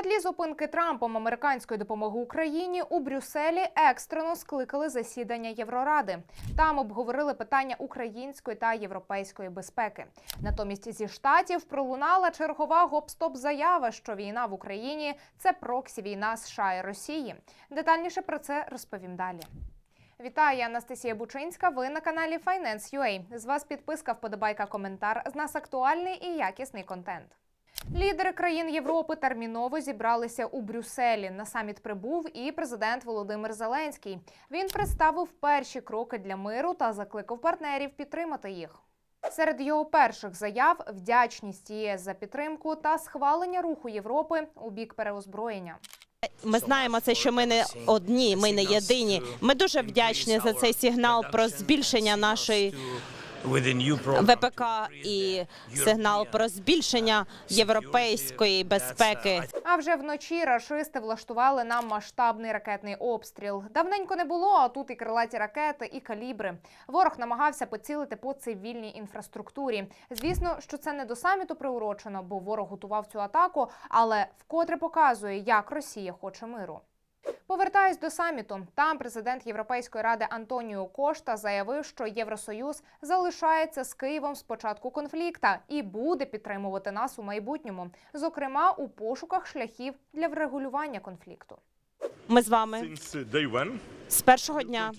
На тлі зупинки Трампом американської допомоги Україні у Брюсселі екстрено скликали засідання Євроради. Там обговорили питання української та європейської безпеки. Натомість зі штатів пролунала чергова гоп-стоп заява, що війна в Україні це проксі війна США і Росії. Детальніше про це розповім далі. Вітаю, Анастасія Бучинська. Ви на каналі Finance.ua. З вас підписка, вподобайка, коментар. З нас актуальний і якісний контент. Лідери країн Європи терміново зібралися у Брюсселі. На саміт прибув і президент Володимир Зеленський. Він представив перші кроки для миру та закликав партнерів підтримати їх. Серед його перших заяв вдячність ЄС за підтримку та схвалення руху Європи у бік переозброєння. Ми знаємо це, що ми не одні, ми не єдині. Ми дуже вдячні за цей сигнал про збільшення нашої ВПК і сигнал про збільшення європейської безпеки. А вже вночі рашисти влаштували нам масштабний ракетний обстріл. Давненько не було, а тут і крилаті ракети, і калібри. Ворог намагався поцілити по цивільній інфраструктурі. Звісно, що це не до саміту приурочено, бо ворог готував цю атаку, але вкотре показує, як Росія хоче миру. Повертаюсь до саміту. Там президент Європейської ради Антоніо Кошта заявив, що Євросоюз залишається з Києвом з початку конфлікта і буде підтримувати нас у майбутньому, зокрема у пошуках шляхів для врегулювання конфлікту. Ми з вами Since uh, day one, з першого дня.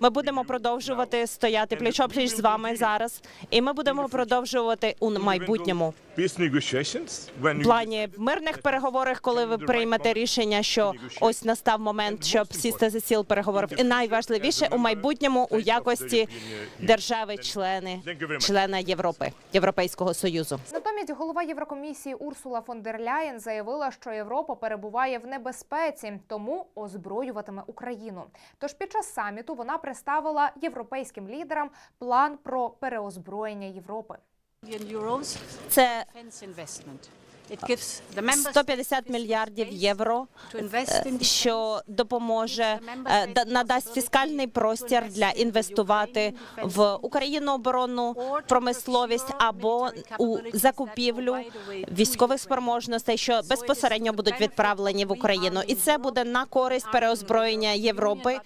Ми будемо продовжувати стояти пліч-опліч з вами зараз, і ми будемо продовжувати у майбутньому. В плані мирних переговорах, коли ви приймете рішення, що ось настав момент, щоб сісти за стіл переговорів, і найважливіше у майбутньому у якості держави-члени, члена Європи, Європейського союзу. Натомість голова Єврокомісії Урсула фон дер Ляєн заявила, що Європа перебуває в небезпеці, тому озброюватиме Україну. Тож під час саміту вона представила європейським лідерам план про переозброєння Європи. Це defense investment. It gives the member 150 мільярдів євро, е, що допоможе е, да- надасть фіскальний простір для інвестувати в Україну оборонну промисловість або у закупівлю військових спроможностей, що безпосередньо будуть відправлені в Україну, і це буде на користь переозброєння Європи.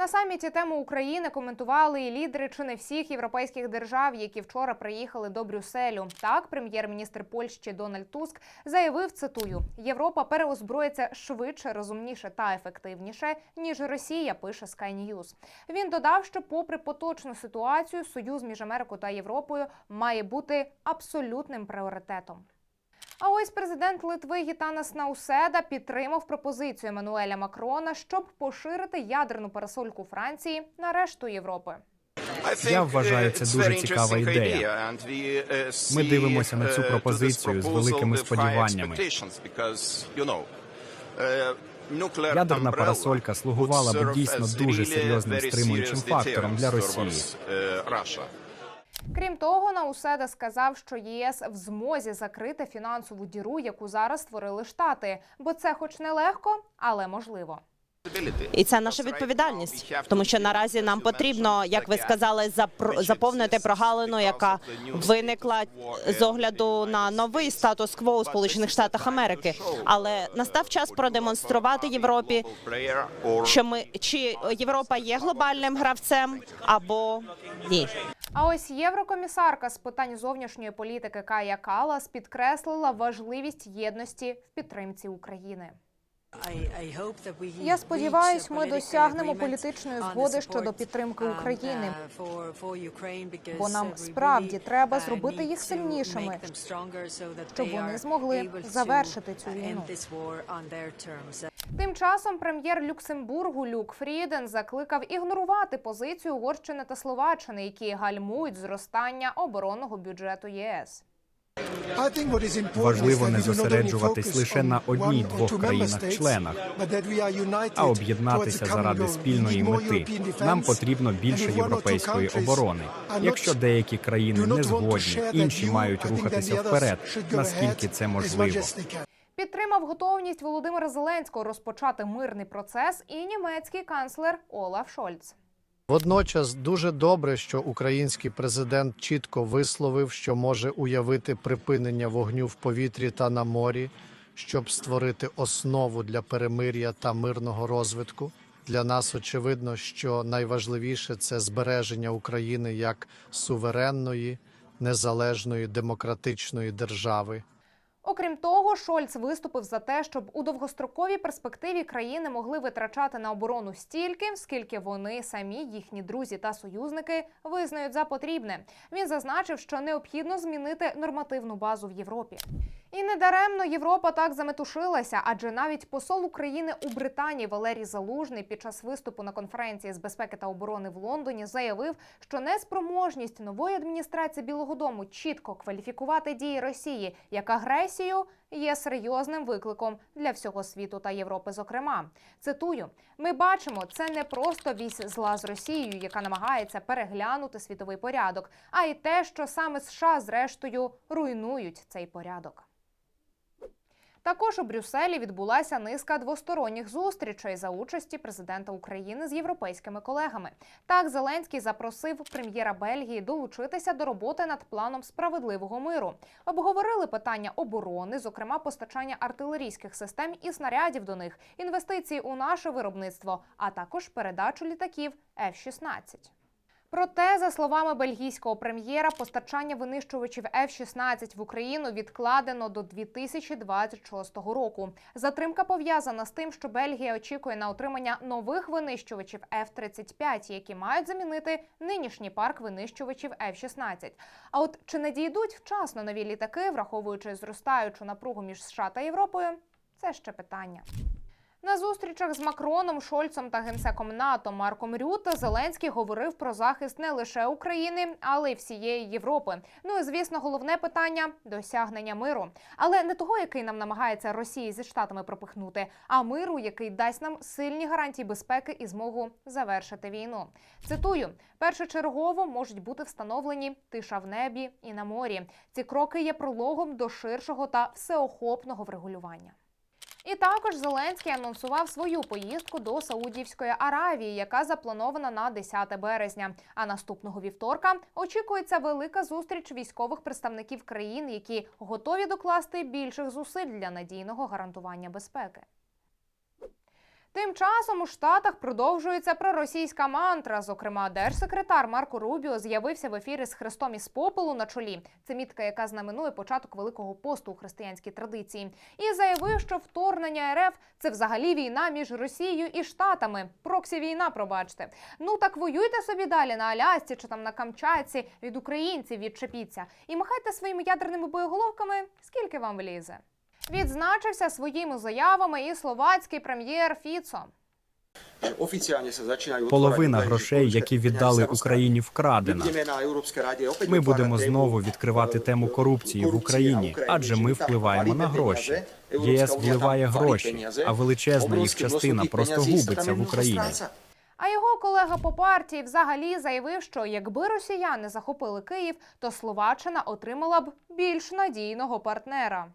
На саміті тему України коментували і лідери чи не всіх європейських держав, які вчора приїхали до Брюсселю. Так, прем'єр-міністр Польщі Дональд Туск заявив: цитую: Європа переозброїться швидше, розумніше та ефективніше ніж Росія. Пише Sky News. Він додав, що, попри поточну ситуацію, союз між Америкою та Європою має бути абсолютним пріоритетом. А ось президент Литви Гітанас Науседа підтримав пропозицію Еммануеля Макрона, щоб поширити ядерну парасольку Франції на решту Європи. Я вважаю, це дуже цікава ідея. Ми дивимося на цю пропозицію з великими сподіваннями. Ядерна парасолька слугувала б дійсно дуже серйозним стримуючим фактором для Росії. Крім того, Науседа сказав, що ЄС в змозі закрити фінансову діру, яку зараз створили Штати, бо це, хоч не легко, але можливо. І це наша відповідальність, тому що наразі нам потрібно, як ви сказали, заповнити прогалину, яка виникла з огляду на новий статус-кво у Сполучених Штатах Америки. Але настав час продемонструвати Європі, що ми чи Європа є глобальним гравцем або ні. А ось єврокомісарка з питань зовнішньої політики Кая Калас підкреслила важливість єдності в підтримці України. Я сподіваюсь, ми досягнемо політичної згоди щодо підтримки України, бо нам справді треба зробити їх сильнішими, щоб вони змогли завершити цю війну. Тим часом прем'єр Люксембургу Люк Фріден закликав ігнорувати позицію Угорщини та Словаччини, які гальмують зростання оборонного бюджету ЄС. Важливо не зосереджуватись лише на одній-двох країнах-членах, а об'єднатися заради спільної мети. Нам потрібно більше європейської оборони. Якщо деякі країни не згодні, інші мають рухатися вперед. Наскільки це можливо? Підтримав готовність Володимира Зеленського розпочати мирний процес і німецький канцлер Олаф Шольц. Водночас дуже добре, що український президент чітко висловив, що може уявити припинення вогню в повітрі та на морі, щоб створити основу для перемир'я та мирного розвитку. Для нас очевидно, що найважливіше це збереження України як суверенної, незалежної демократичної держави. Окрім того, Шольц виступив за те, щоб у довгостроковій перспективі країни могли витрачати на оборону стільки, скільки вони самі, їхні друзі та союзники визнають за потрібне. Він зазначив, що необхідно змінити нормативну базу в Європі. І недаремно Європа так заметушилася, адже навіть посол України у Британії Валерій Залужний під час виступу на конференції з безпеки та оборони в Лондоні заявив, що неспроможність нової адміністрації Білого Дому чітко кваліфікувати дії Росії як агресію є серйозним викликом для всього світу та Європи. Зокрема, цитую: ми бачимо, це не просто вісь зла з Росією, яка намагається переглянути світовий порядок, а й те, що саме США зрештою руйнують цей порядок. Також у Брюсселі відбулася низка двосторонніх зустрічей за участі президента України з європейськими колегами. Так, Зеленський запросив прем'єра Бельгії долучитися до роботи над планом справедливого миру. Обговорили питання оборони, зокрема постачання артилерійських систем і снарядів до них, інвестиції у наше виробництво, а також передачу літаків F-16. Проте, за словами бельгійського прем'єра, постачання винищувачів F-16 в Україну відкладено до 2026 року. Затримка пов'язана з тим, що Бельгія очікує на отримання нових винищувачів F-35, які мають замінити нинішній парк винищувачів F-16. А от чи не дійдуть вчасно нові літаки, враховуючи зростаючу напругу між США та Європою, це ще питання. На зустрічах з Макроном, Шольцом та генсеком НАТО Марком Рюте Зеленський говорив про захист не лише України, але й всієї Європи. Ну і звісно, головне питання досягнення миру, але не того, який нам намагається Росія зі штатами пропихнути, а миру, який дасть нам сильні гарантії безпеки і змогу завершити війну. Цитую: першочергово можуть бути встановлені тиша в небі і на морі. Ці кроки є прологом до ширшого та всеохопного врегулювання. І також Зеленський анонсував свою поїздку до Саудівської Аравії, яка запланована на 10 березня. А наступного вівторка очікується велика зустріч військових представників країн, які готові докласти більших зусиль для надійного гарантування безпеки. Тим часом у Штатах продовжується проросійська мантра. Зокрема, держсекретар Марко Рубіо з'явився в ефірі з хрестом із попелу на чолі. Це мітка, яка знаменує початок великого посту у християнській традиції, і заявив, що вторгнення РФ це взагалі війна між Росією і Штатами. Проксі війна, пробачте. Ну так воюйте собі далі на Алясці чи там на Камчатці від українців відчепіться і махайте своїми ядерними боєголовками, скільки вам влізе. Відзначився своїми заявами і словацький прем'єр Фіцо. Половина грошей, які віддали Україні, вкрадена. Ми будемо знову відкривати тему корупції в Україні, адже ми впливаємо на гроші. ЄС вливає гроші, а величезна їх частина просто губиться в Україні. А його колега по партії взагалі заявив, що якби росіяни захопили Київ, то Словаччина отримала б більш надійного партнера.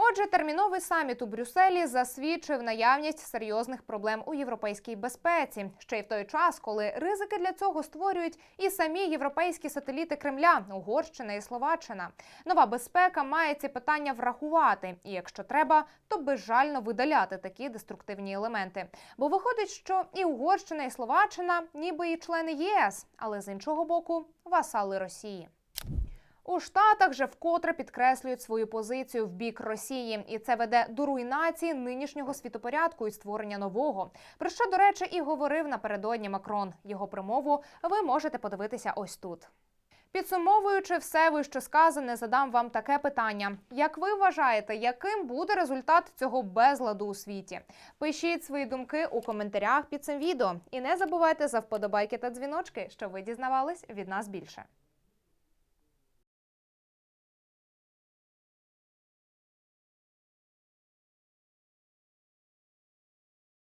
Отже, терміновий саміт у Брюсселі засвідчив наявність серйозних проблем у європейській безпеці, ще й в той час, коли ризики для цього створюють і самі європейські сателіти Кремля, Угорщина і Словаччина. Нова безпека має ці питання врахувати, і якщо треба, то безжально видаляти такі деструктивні елементи. Бо виходить, що і Угорщина, і Словаччина, ніби і члени ЄС, але з іншого боку, васали Росії. У Штатах же вкотре підкреслюють свою позицію в бік Росії, і це веде до руйнації нинішнього світопорядку і створення нового. Про що, до речі, і говорив напередодні Макрон. Його промову ви можете подивитися ось тут. Підсумовуючи все вище сказане, задам вам таке питання: як ви вважаєте, яким буде результат цього безладу у світі? Пишіть свої думки у коментарях під цим відео і не забувайте за вподобайки та дзвіночки, щоб ви дізнавались від нас більше.